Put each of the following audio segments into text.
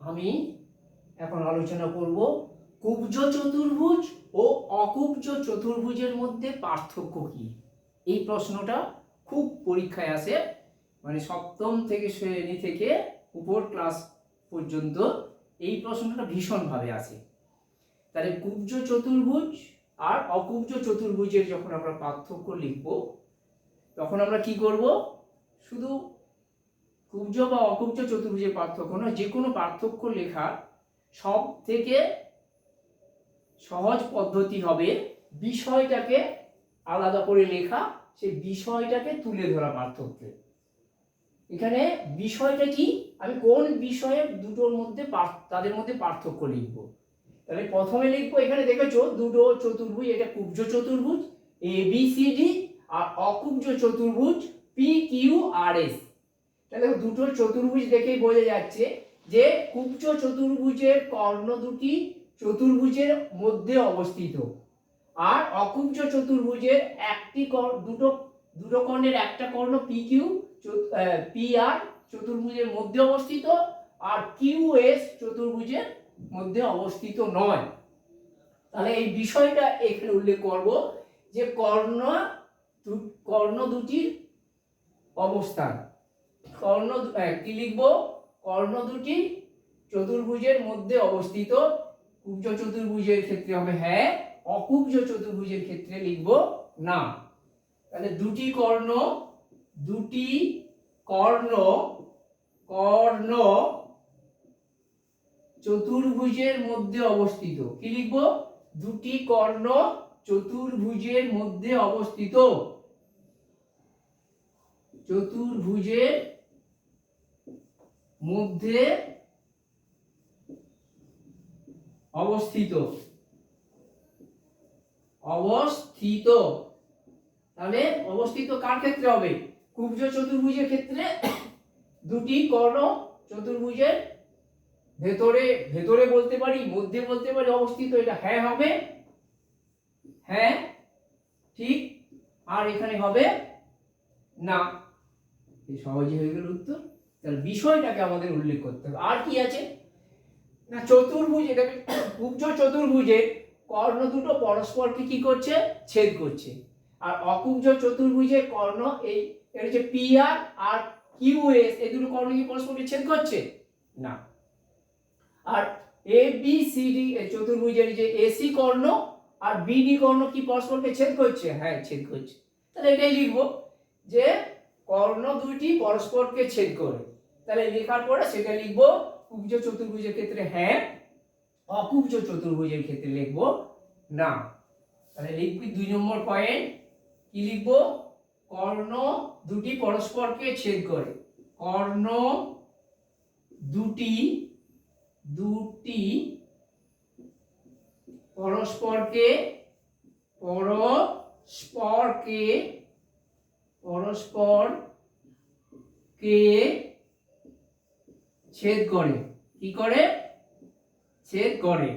আমি এখন আলোচনা করব কুব্জ চতুর্ভুজ ও অকুব্জ চতুর্ভুজের মধ্যে পার্থক্য কি? এই প্রশ্নটা খুব পরীক্ষায় আসে। মানে সপ্তম থেকে শ্রেণি থেকে উপর ক্লাস পর্যন্ত এই প্রশ্নটা ভীষণভাবে আসে। তাহলে কুব্জ চতুর্ভুজ আর অকুব্জ চতুর্ভুজের যখন আমরা পার্থক্য লিখব, তখন আমরা কি করব? শুধু কুব্জ বা অকুব্জ চতুর্ভুজের পার্থক্য নয়, যে কোনো পার্থক্য লেখার সব থেকে সহজ পদ্ধতি হবে বিষয়টাকে আলাদা করে লেখা, সেই বিষয়টাকে তুলে ধরা পার্থক্যে। এখানে বিষয়টা কি? আমি কোন বিষয়ে দুটোর মধ্যে তাদের মধ্যে পার্থক্য লিখব? তাহলে প্রথমে লিখব, এখানে দেখেছ, দুটো চতুর্ভুজ, এটা কুব্জ চতুর্ভুজ এ বি সি ডি আর অকুব্জ চতুর্ভুজ পি কিউ আর এস তাহলে দুটো চতুর্ভুজ দেখেই বোঝা যাচ্ছে যে কুব্জ চতুর্ভুজের কর্ণ দুটি চতুর্ভুজের মধ্যে অবস্থিত। আর অকুব্জ চতুর্ভুজের একটি দুটো দুটো কর্ণের একটা কর্ণ পি কিউ পি আর চতুর্ভুজের মধ্যে অবস্থিত আর কিউ এস চতুর্ভুজের মধ্যে অবস্থিত নয়। তাহলে এই বিষয়টা এখানে উল্লেখ করব যে কর্ণ কর্ণ দুটির অবস্থান। কর্ণ কি লিখব? কর্ণ দুটি চতুর্ভুজের মধ্যে অবস্থিত। কুব্জ চতুর্ভুজের ক্ষেত্রে হবে হ্যাঁ অকুব্জ চতুর্ভুজের ক্ষেত্রে লিখব না। তাহলে দুটি কর্ণ দুটি কর্ণ কর্ণ চতুর্ভুজের মধ্যে অবস্থিত। কি লিখব? দুটি কর্ণ চতুর্ভুজের মধ্যে অবস্থিত। চতুর্ভুজের মধ্যে অবস্থিত। অবস্থিত। তাহলে অবস্থিত কার ক্ষেত্রে হবে? কুব্জ চতুর্ভুজের ক্ষেত্রে দুটি কর্ণ চতুর্ভুজের ভেতরে ভেতরে বলতে পারি, মধ্যে বলতে পারি অবস্থিত, এটা হ্যাঁ হবে। হ্যাঁ ঠিক। আর এখানে হবে না। সহজে হয়ে গেল উত্তর। তাহলে বিষয়টাকে আমাদের উল্লেখ করতে হবে। আর কি আছে? না, চতুর্ভুজ এটা কুব্জ চতুর্ভুজে কর্ণ দুটো পরস্পরকে কি করছে? ছেদ করছে। আর অকুব্জ চতুর্ভুজে কর্ণ এই এটা হচ্ছে পি আর আর কিউ এস এই দুটো কর্ণ কি পরস্পরকে ছেদ করছে? না। আর এ বি সি ডি চতুর্ভুজের যে এসি কর্ণ আর বিডি কর্ণ কি পরস্পরকে ছেদ করছে? হ্যাঁ ছেদ করছে। তাহলে এটাই লিখব যে কর্ণ দুইটি পরস্পরকে ছেদ করে। তাহলে লেখার পরে সেটা লিখব কুব্জ চতুর্ভুজের ক্ষেত্রে হ্যাঁ অকুব্জ চতুর্ভুজের ক্ষেত্রে লিখব না। তাহলে লিখবি দুই নম্বর পয়েন্ট কি লিখব? কর্ণ দুটি পরস্পরকে ছেদ করে। কর্ণ দুটি দুটি পরস্পরকে পরস্পরকে পরস্পর কে ছেদ করে? কি করে? ছেদ করে।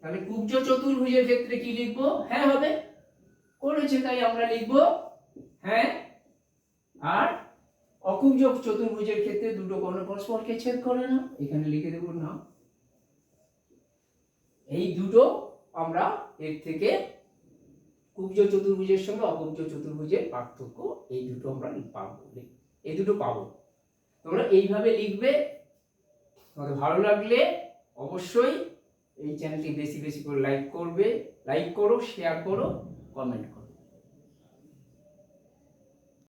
তাহলে কুব্জ চতুর্ভুজের ক্ষেত্রে কি লিখব? হ্যাঁ হবে। করেছে, তাই আমরা লিখব হ্যাঁ আর অকুব্জ চতুর্ভুজের ক্ষেত্রে দুটো কর্ণ পরস্পরকে ছেদ করে না। এখানে লিখে দেবো না। এই দুটো আমরা এর থেকে কুব্জ চতুর্ভুজের সঙ্গে অকুব্জ চতুর্ভুজের পার্থক্য এই দুটো আমরা পাবো এই দুটো পাবো। তোমরা এইভাবে লিখবে, তোমাদের ভালো লাগলে অবশ্যই এই চ্যানেলটি বেশি বেশি করে লাইক করবে লাইক করো শেয়ার করো কমেন্ট করো।